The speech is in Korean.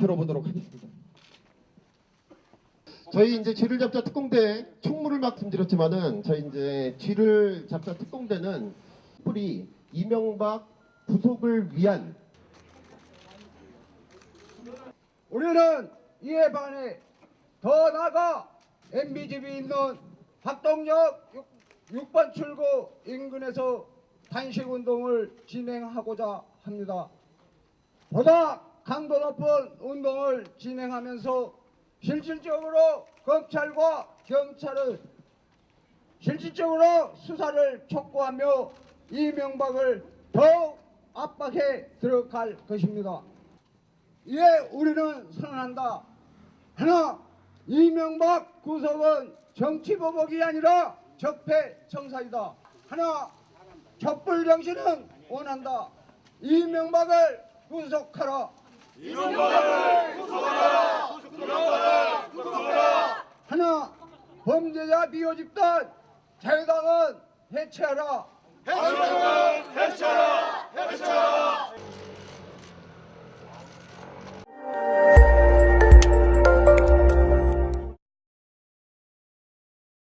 들어보도록 하겠습니다. 저희 이제 쥐를 잡자 특공대 총무를 말씀드렸지만은 저희 이제 쥐를 잡자 특공대는 뿌리 이명박 구속을 위한 우리는 이에 반해 더 나아가 MB집이 있는 학동역 6, 번 출구 인근에서 단식 운동을 진행하고자 합니다. 보다 강도 높은 운동을 진행하면서 실질적으로 검찰과 경찰은 실질적으로 수사를 촉구하며 이명박을 더욱 압박해 들어갈 것입니다. 이에 우리는 선언한다. 하나, 이명박 구속은 정치보복이 아니라 적폐청사이다. 하나, 촛불 정신은 원한다. 이명박을 구속하라. 하나, 범죄자 비호 집단 재당은 해체하라.